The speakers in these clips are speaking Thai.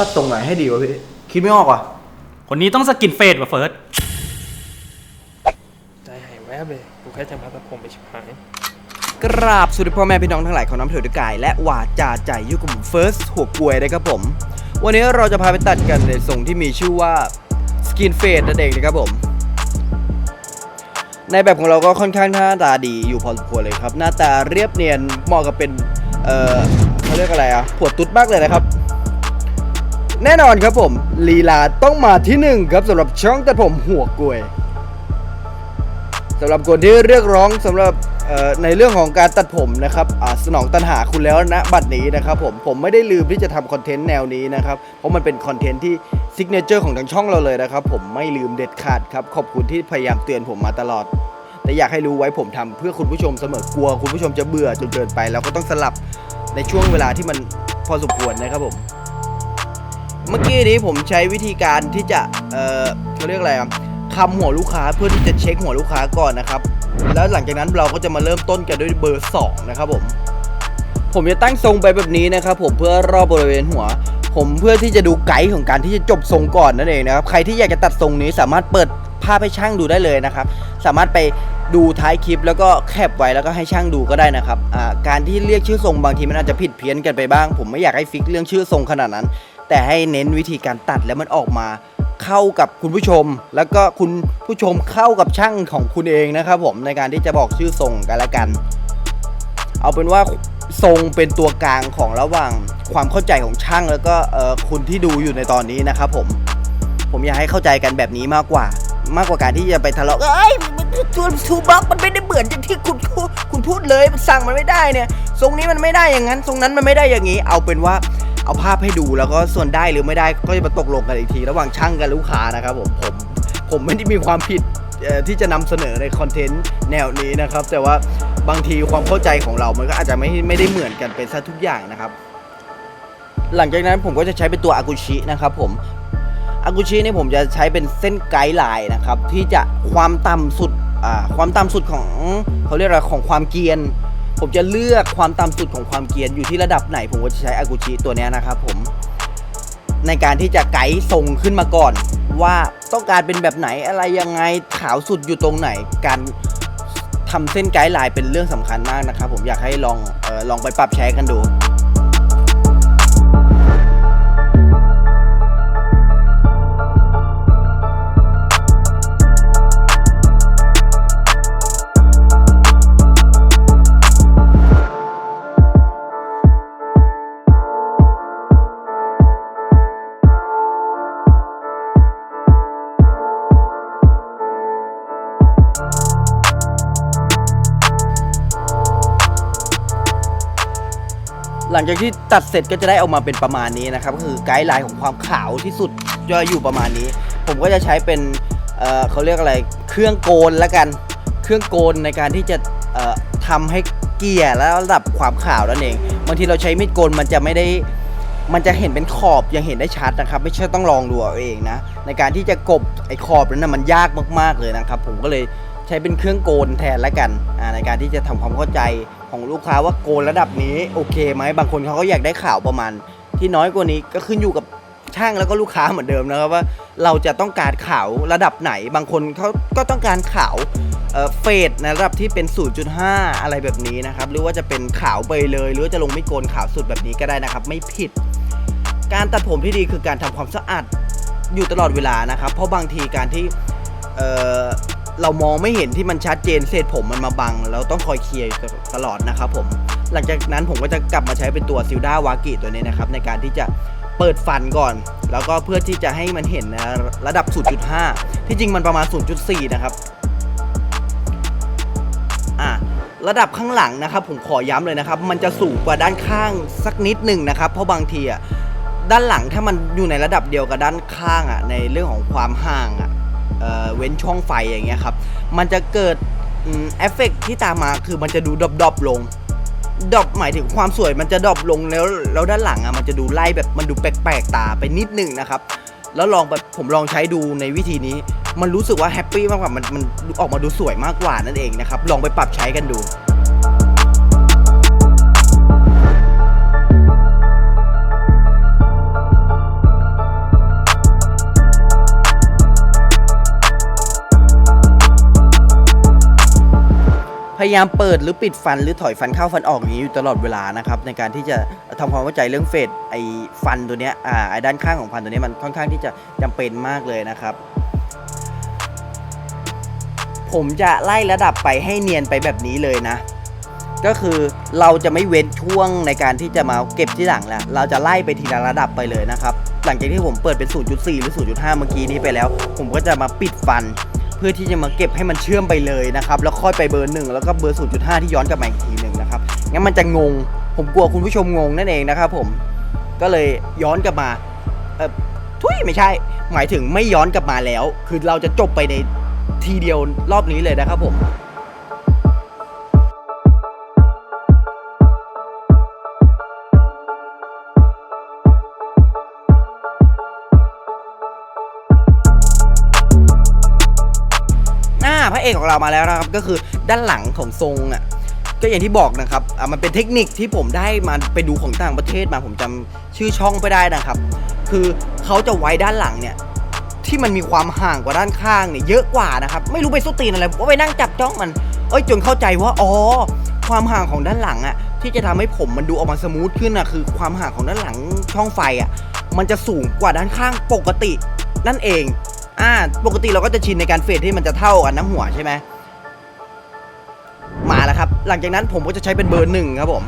ตัดตรงไหนให้ดีวะพี่คิดไม่ออกว่ะคนนี้ต้องสกินเฟดว่ะเฟิร์สใจหายแวบเลย กูแค่จะมาตัดผมไปชิบหาย กราบสวัสดีพ่อแม่พี่น้องทั้งหลายของน้ำเถื่อนกาย และวาจาใจอยุคกับผมเฟิร์สหัวกลวยนะครับผม วันนี้เราจะพาไปตัดกันในทรงที่มีชื่อว่าสกินเฟดนั่นเองนะครับผม ในแบบของเราก็ค่อนข้างหน้าตาดีอยู่พอสมควรเลยครับ หน้าตาเรียบเนียนเหมาะกับเป็น เอ่อเขาเรียกอะไรอะขวดตุ๊ดมากเลยนะครับ แน่นอนครับผมลีลาต้องมาที่หนึ่งครับสำหรับช่องตัดผมหัวกลวยสำหรับคนที่เรียกร้องสำหรับในเรื่องของการตัดผมนะครับอ่าสนองตัณหาคุณแล้วนะบัดนี้นะครับผมผมไม่ได้ลืมที่จะทำคอนเทนต์แนวนี้นะครับ เพราะมันเป็นคอนเทนต์ที่ซิกเนเจอร์ของทางช่องเราเลยนะครับ ผมไม่ลืมเด็ดขาดครับ ขอบคุณที่พยายามเตือนผมมาตลอด แต่อยากให้รู้ไว้ผมทำเพื่อคุณผู้ชมเสมอกลัว คุณผู้ชมจะเบื่อจนเกินไป แล้วก็ต้องสลับในช่วงเวลาที่มันพอสมควรนะครับผม เมื่อกี้นี้ผมใช้วิธีการที่จะ เอ่อเขาเรียกอะไรอะคำหัวลูกค้าเพื่อที่จะเช็คหัวลูกค้าก่อนนะครับ แล้วหลังจากนั้นเราก็จะมาเริ่มต้นกันด้วยเบอร์ 2 นะครับผม ผมจะตั้งทรงไปแบบนี้นะครับผมเพื่อรอบบริเวณหัว ผมเพื่อที่จะดูไกด์ของการที่จะจบทรงก่อนนั่นเองนะครับ ใครที่อยากจะตัดทรงนี้สามารถเปิดภาพให้ช่างดูได้เลยนะครับ สามารถไปดูท้ายคลิปแล้วก็แคปไว้แล้วก็ให้ช่างดูก็ได้นะครับ การที่เรียกชื่อทรงบางทีมันอาจจะผิดเพี้ยนกันไปบ้าง ผมไม่อยากให้ฟิกเรื่องชื่อทรงขนาดนั้น แต่ให้เน้นวิธีการตัดแล้วมันออกมาเข้ากับคุณผู้ชม แล้วก็คุณผู้ชมเข้ากับช่างของคุณเองนะครับผมในการที่จะบอกชื่อทรงกันละกัน เอาเป็นว่าทรงเป็นตัวกลางของระหว่างความเข้าใจของช่างแล้วก็เออคุณที่ดูอยู่ในตอนนี้นะครับผม ผมอยากให้เข้าใจกันแบบนี้มากกว่า มากกว่าการที่จะไปทะเลาะเอ้ยมันทูทูบล็อกมันไม่ได้เหมือนที่คุณคุณคุณพูดเลยมันสั่งมันไม่ได้เนี่ย ทรงนี้มันไม่ได้อย่างนั้น ทรงนั้นมันไม่ได้อย่างนี้ เอาเป็นว่า เอาภาพให้ดูแล้วก็ส่วนได้หรือไม่ได้ก็จะมาตกลงกันอีกที ระหว่างช่างกับลูกค้านะครับผมผมผมไม่ได้มีความผิดที่จะนำเสนอในคอนเทนต์แนวนี้นะครับ แต่ว่าบางทีความเข้าใจของเรา มันก็อาจจะไม่ไม่ได้เหมือนกันเป็นซะทุกอย่างนะครับ หลังจากนั้นผมก็จะใช้เป็นตัวอากุชินะครับผมอากุชินี่ผมจะใช้เป็นเส้นไกด์ไลน์นะครับ ที่จะความต่ำสุดความต่ำสุดของเขาเรียกอะไรของความเกียน ผมจะเลือกความต่ำสุดของความเกรียนอยู่ที่ระดับไหน ผมก็จะใช้อากุชิตัวนี้นะครับผม ในการที่จะไกด์ทรงขึ้นมาก่อน ว่าต้องการเป็นแบบไหนอะไรยังไงขาวสุดอยู่ตรงไหน การทำเส้นไกด์ไลน์เป็นเรื่องสำคัญมากนะครับผมอยากให้ลองออลองไปปรับใช้กันดู หลังจากที่ตัดเสร็จก็จะได้ออกมาเป็นประมาณนี้นะครับก็คือไกด์ไลน์ของความขาวที่สุดจะอยู่ประมาณนี้ ผมก็จะใช้เป็นเอ่อเขาเรียกอะไรเครื่องโกนละกัน เครื่องโกนในการที่จะเอ่อทำให้เกลี่ยและระดับความขาวนั่นเองบางทีเราใช้มีดโกนมันจะไม่ได้มันจะเห็นเป็นขอบยังเห็นได้ชัดนะครับ ไม่ใช่ต้องลองดูเอาเองนะในการที่จะกบไอ้ขอบนั้นนะมันยากมากๆเลยนะครับ ผมก็เลย ใช้เป็นเครื่องโกนแทนละกันในการที่จะทำความเข้าใจของลูกค้าว่าโกนระดับนี้โอเคไหมบางคนเขาก็อยากได้ข่าวประมาณ ที่น้อยกว่านี้ก็ขึ้นอยู่กับช่างแล้วก็ลูกค้าเหมือนเดิมนะครับว่าเราจะต้องการข่าวระดับไหน บางคนเขาก็ต้องการข่าวเเฟดในระดับที่เป็น 0.5 อะไรแบบนี้นะครับ หรือว่าจะเป็นขาวไปเลย หรือว่าจะลงไม่โกนขาวสุดแบบนี้ก็ได้นะครับ ไม่ผิด การตัดผมที่ดีคือการทำความสะอาดอยู่ตลอดเวลานะครับ เพราะบางทีการที่ เรามองไม่เห็นที่มันชัดเจนเศษผมมันมาบัง เราต้องคอยเคลียร์ตลอดนะครับผม หลังจากนั้นผมก็จะกลับมาใช้เป็นตัวซิลดาวากิตัวนี้นะครับ ในการที่จะเปิดฟันก่อน แล้วก็เพื่อที่จะให้มันเห็นระดับ 0.5 ที่จริงมันประมาณ 0.4 นะครับอะระดับข้างหลังนะครับ ผมขอย้ำเลยนะครับ มันจะสูงกว่าด้านข้างสักนิดหนึ่งนะครับ เพราะบางทีอะด้านหลังถ้ามันอยู่ในระดับเดียวกับด้านข้างอะในเรื่องของความห่างอะ เว้นช่องไฟอย่างเงี้ยครับ มันจะเกิดเอฟเฟกต์ที่ตามมาคือมันจะดูดรอปๆลงดรอปหมายถึงความสวยมันจะดรอปลงแล้วแล้วด้านหลังอะมันจะดูไล่แบบมันดูแปลกๆตาไปนิดหนึ่งนะครับ แล้วลองแบบผมลองใช้ดูในวิธีนี้ มันรู้สึกว่าแฮปปี้มากกว่ามันมันออกมาดูสวยมากกว่านั่นเองนะครับ ลองไปปรับใช้กันดู พยายามเปิดหรือปิดฟันหรือถอยฟันเข้าฟันออกอย่างนี้อยู่ตลอดเวลานะครับในการที่จะทำความเข้าใจเรื่องเฟดไอฟันตัวเนี้ยอ่าไอด้านข้างของฟันตัวเนี้ยมันค่อนข้างที่จะจำเป็นมากเลยนะครับ ผมจะไล่ระดับไปให้เนียนไปแบบนี้เลยนะ ก็คือเราจะไม่เว้นช่วงในการที่จะมาเก็บที่หลังแล้วเราจะไล่ไปทีละระดับไปเลยนะครับหลังจากที่ผมเปิดเป็น 0.4 หรือ 0.5 เมื่อกี้นี้ไปแล้ว ผมก็จะมาปิดฟัน เพื่อที่จะมาเก็บให้มันเชื่อมไปเลยนะครับ แล้วค่อยไปเบอร์หนึ่งแล้วก็เบอร์ 0.5 ที่ย้อนกลับมาอีกทีหนึ่งนะครับ งั้นมันจะงง ผมกลัวคุณผู้ชมงงนั่นเองนะครับผม ก็เลยย้อนกลับมา เออทุยไม่ใช่ หมายถึงไม่ย้อนกลับมาแล้ว คือเราจะจบไปในทีเดียวรอบนี้เลยนะครับผม ระเอกของเรามาแล้วนะครับ ก็คือด้านหลังของทรงอะก็อย่างที่บอกนะครับอะมันเป็นเทคนิคที่ผมได้มาไปดูของต่างประเทศมาผมจำชื่อช่องไปได้นะครับ คือเขาจะไว้ด้านหลังเนี่ยที่มันมีความห่างกว่าด้านข้างเนี่ยเยอะกว่านะครับ ไม่รู้ไปสุตีนอะไรผมก็ไปนั่งจับจ้องมันเอ้ยจนเข้าใจว่าอ๋อความห่างของด้านหลังอะที่จะทำให้ผมมันดูออกมาสมูทขึ้นอะคือความห่างของด้านหลังช่องไฟอะมันจะสูงกว่าด้านข้างปกตินั่นเอง อ่าปกติเราก็จะชินในการเฟดที่มันจะเท่ากันน้ำหัวใช่ไหมมาแล้วครับ หลังจากนั้นผมก็จะใช้เป็นเบอร์หนึ่งครับผม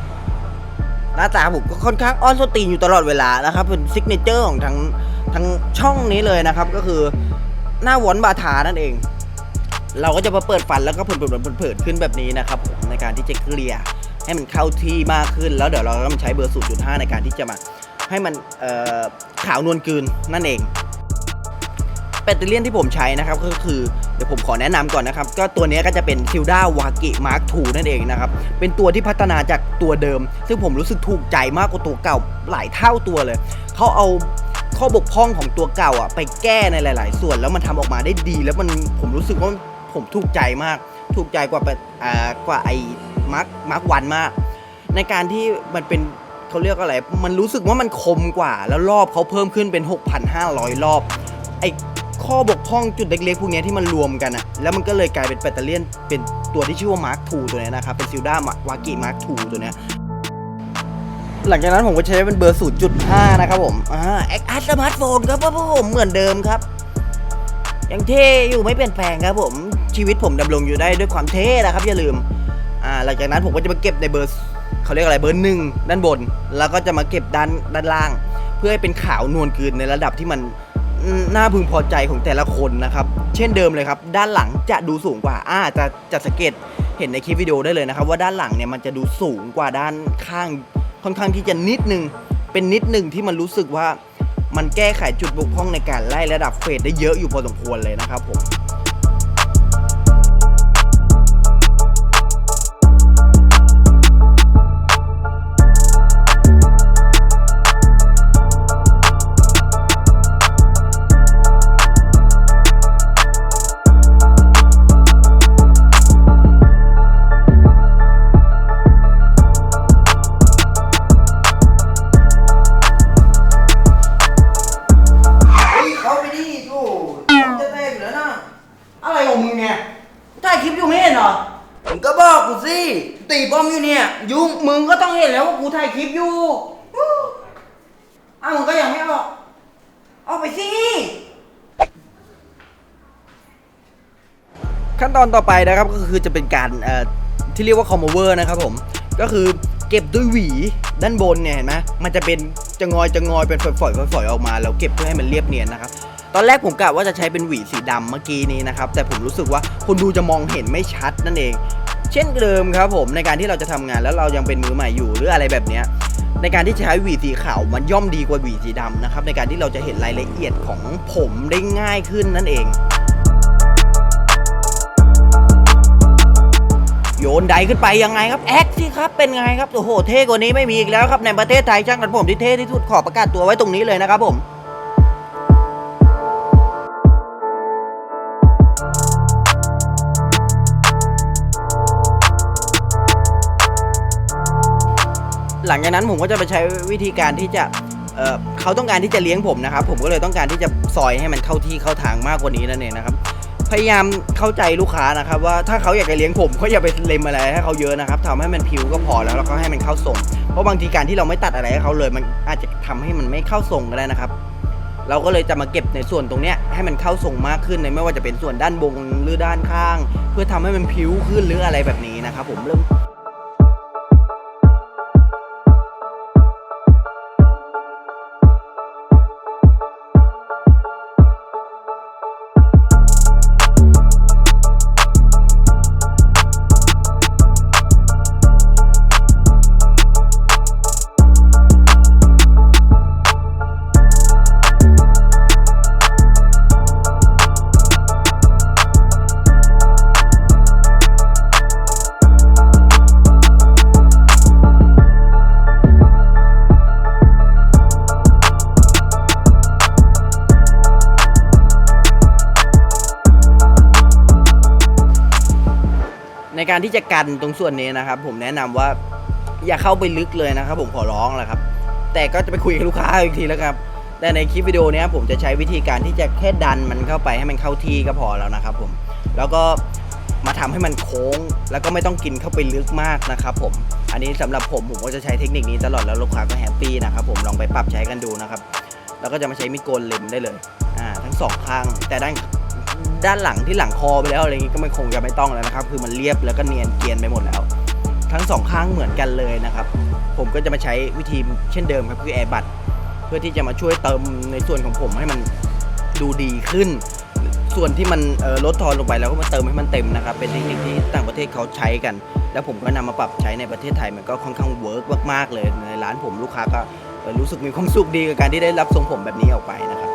หน้าตาผมก็ค่อนข้างอ้อนสตีนอยู่ตลอดเวลานะครับ เป็นซิกเนเจอร์ของทั้งทั้งช่องนี้เลยนะครับ ก็คือหน้าวอนบาทานั่นเอง เราก็จะมาเปิดฟันแล้วก็เผินๆเผินๆขึ้นแบบนี้นะครับผมในการที่จะเกลี่ยให้มันเข้าที่มากขึ้น แล้วเดี๋ยวเราก็มาใช้เบอร์ 0.5 ในการที่จะมาให้มันขาวนวลกืนนั่นเอง แบตเตอรี่ที่ผมใช้นะครับก็คือเดี๋ยวผมขอแนะนำก่อนนะครับ ก็ตัวนี้ก็จะเป็น t i l d a w a k i Mark II นั่นเองนะครับ เป็นตัวที่พัฒนาจากตัวเดิม ซึ่งผมรู้สึกถูกใจมากกว่าตัวเก่าหลายเท่าตัวเลย เขาเอาข้อบกพร่องของตัวเก่าอะไปแก้ในหลาย ๆ ส่วนแล้วมันทำออกมาได้ดี แล้วมันผมรู้สึกว่าผมถูกใจมาก ถูกใจกว่าแบบอ่ากว่าไอ้มาร์คมาร์ควันมาก ในการที่มันเป็นเขาเรียกอะไร มันรู้สึกว่ามันคมกว่า แล้วรอบเขาเพิ่มขึ้นเป็น 6,500 รอบ ไอ้ ข้อบกพร่องจุดเล็กๆพวกนี้ที่มันรวมกันอะแล้วมันก็เลยกลายเป็นแบตเตอรี่ยนเป็นตัวที่ชื่อว่า Mark II ตัวนี้นะครับ เป็นซิลด้าวากิ Mark II ตัวนี้หลังจากนั้นผมก็ใช้เป็นเบอร์ 0.5 นะครับผม อ่าแอคอาร์สมาร์ทโฟนครับผมเหมือนเดิมครับ ยังเท่อยู่ไม่เปลี่ยนแปลงครับผม ชีวิตผมดำรงอยู่ได้ด้วยความเท่นะครับ อย่าลืม อ่า หลังจากนั้นผมก็จะมาเก็บในเบอร์เขาเรียกอะไรเบอร์หนึ่งด้านบน แล้วก็จะมาเก็บด้านด้านล่าง เพื่อให้เป็นขาวนวลคืนในระดับที่มัน น่าพึงพอใจของแต่ละคนนะครับ เช่นเดิมเลยครับ ด้านหลังจะดูสูงกว่าอ่าจะจะสังเกตเห็นในคลิปวิดีโอได้เลยนะครับ ว่าด้านหลังเนี่ยมันจะดูสูงกว่าด้านข้างค่อนข้างที่จะนิดนึง เป็นนิดนึงที่มันรู้สึกว่ามันแก้ไขจุดบกพร่องในการไล่ระดับเฟดได้เยอะอยู่พอสมควรเลยนะครับผม อนต่อไปนะครับก็คือจะเป็นการที่เรียกว่าคอมเวอร์นะครับผมก็คือเก็บด้วยหวีด้านบนเนี่ยเห็นไหมมันจะเป็นจะงอยจะงอยเป็นฝอยๆฝอยๆออกมาแล้วเก็บเพื่อให้มันเรียบเนียนนะครับตอนแรกผมกะว่าจะใช้เป็นหวีสีดำเมื่อกี้นี้นะครับแต่ผมรู้สึกว่าคนดูจะมองเห็นไม่ชัดนั่นเอง เช่นเดิมครับผมในการที่เราจะทำงานแล้วเรายังเป็นมือใหม่อยู่หรืออะไรแบบเนี้ยในการที่ใช้หวีสีขาวมันย่อมดีกว่าหวีสีดำนะครับในการที่เราจะเห็นรายละเอียดของผมได้ง่ายขึ้นนั่นเอง นไดขึ้นไปยังไงครับแอคสิครับเป็นไงครับโอ้โหเท่กว่านี้ไม่มีอีกแล้วครับในประเทศไทยช่างตัดผมที่เท่ที่สุดขอประกาศตัวไว้ตรงนี้เลยนะครับผมหลังจากนั้นผมก็จะไปใช้วิธีการที่จะเเขาต้องการที่จะเลี้ยงผมนะครับ ผมก็เลยต้องการที่จะซอยให้มันเข้าที่เข้าทางมากกว่านี้นั่นเองนะครับ พยายามเข้าใจลูกค้านะครับว่าถ้าเขาอยากจะเลี้ยงผมก็อย่าไปเล็มอะไรให้เขาเยอะนะครับทำให้มันผิวก็พอแล้วแล้วก็ให้มันเข้าทรง เพราะบางทีการที่เราไม่ตัดอะไรให้เขาเลย มันอาจจะทำให้มันไม่เข้าทรงก็ได้นะครับ เราก็เลยจะมาเก็บในส่วนตรงเนี้ยให้มันเข้าทรงมากขึ้นในไม่ว่าจะเป็นส่วนด้านบนหรือด้านข้าง เพื่อทำให้มันผิวขึ้นหรืออะไรแบบนี้นะครับผมเริ่ม การที่จะกันตรงส่วนนี้นะครับ ผมแนะนำว่าอย่าเข้าไปลึกเลยนะครับ ผมขอร้องแหละครับ แต่ก็จะไปคุยกับลูกค้าอีกทีแล้วครับ แต่ในคลิปวิดีโอนี้ผมจะใช้วิธีการที่จะแค่ดันมันเข้าไปให้มันเข้าที่ก็พอแล้วนะครับ ผม แล้วก็มาทำให้มันโค้ง แล้วก็ไม่ต้องกินเข้าไปลึกมากนะครับผม อันนี้สำหรับผมผมก็จะใช้เทคนิคนี้ตลอดแล้วลูกค้าก็แฮปปี้นะครับผมลองไปปรับใช้กันดูนะครับ แล้วก็จะมาใช้มีดโกนเล็มได้เลย อ่าทั้งสองข้างแต่ด้าน ด้านหลังที่หลังคอไปแล้วอะไรอย่างงี้ก็ไม่คงจะไม่ต้องแล้วนะครับ คือมันเรียบแล้วก็เนียนเกียนไปหมดแล้ว ทั้งสองข้างเหมือนกันเลยนะครับ ผมก็จะมาใช้วิธีเช่นเดิมครับคือแอร์บัตเพื่อที่จะมาช่วยเติมในส่วนของผมให้มันดูดีขึ้น ส่วนที่มันลดทอนลงไปแล้วก็มาเติมให้มันเต็มนะครับ เป็นเทคนิคที่ต่างประเทศเขาใช้กัน แล้วผมก็นำมาปรับใช้ในประเทศไทยมันก็ค่อนข้างเวิร์กมากๆเลยในร้านผมลูกค้าก็รู้สึกมีความสุขดีกับการที่ได้รับทรงผมแบบนี้ออกไปนะครับ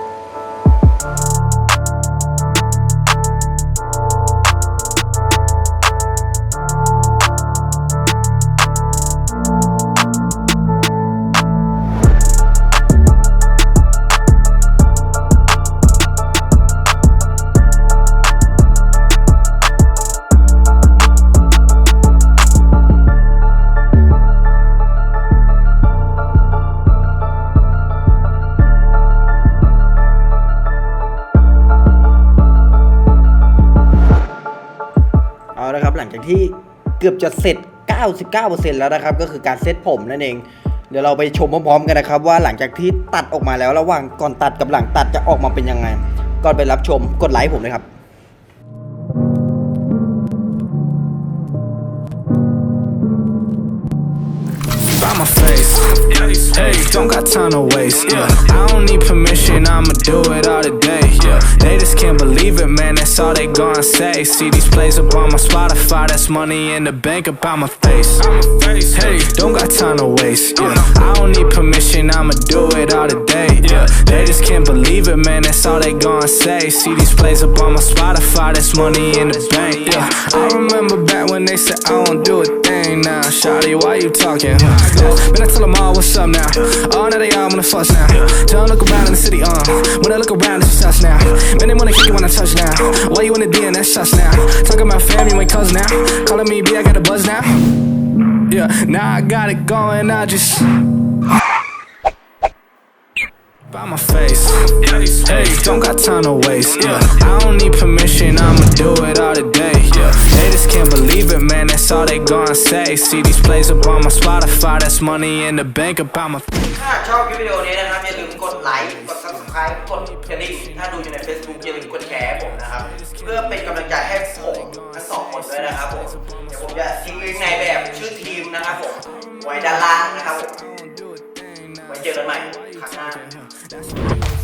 กือบจะเสร็จ 99%แล้วนะครับ ก็คือการเซตผมนั่นเอง เดี๋ยวเราไปชมพร้อมๆกันนะครับ ว่าหลังจากที่ตัดออกมาแล้วระหว่างก่อนตัดกับหลังตัดจะออกมาเป็นยังไง ก่อนไปรับชมกดไลค์ผมเลยครับ Hey, don't got time to waste. Yeah, I don't need permission, I'ma do it all today. Yeah, they just can't believe it, man. That's all they gonna say. See these plays up on my Spotify, that's money in the bank up on my face. Hey, don't got time to waste. Yeah, I don't need permission, I'ma do it all today. Yeah, they just can't believe it, man. That's all they gonna say. See these plays up on my Spotify, that's money in the bank. Yeah, I remember back when they said I won't do a thing now. Shawty, why you talking? Huh? Man, I tell them all what's up now. Now they all wanna fuss now. Don't look around in the city, uh. When I look around, it's just us now. Man, they wanna kick you when I touch now. Why you the D that's us now? Talking about family, ain't cuz now. Calling me B, I got a buzz now. Yeah, now I got it going, I just. By my face. Hey, don't got time to waste. Yeah, I don't need permission, I'ma do it all today. Yeah, they just can't believe it, man. That's all they gon' say. See these plays up on my Spotify, that's money in the bank up on my. ถ้าชอบคลิปวิดีโอนี้นะครับอย่าลืมกดไลค์ กด subscribe กดกระดิ่งถ้าดูอยู่ใน Facebook อย่าลืมกดแชร์ผมนะครับ เพื่อเป็นกำลังใจให้ผมทั้งสองคนด้วยนะครับผม เดี๋ยวผมจะทิ้งลิงก์ในแบบชื่อทีมนะครับผม ไว้ด้านล่างนะครับผม ไว้เจอกันใหม่ครั้งหน้า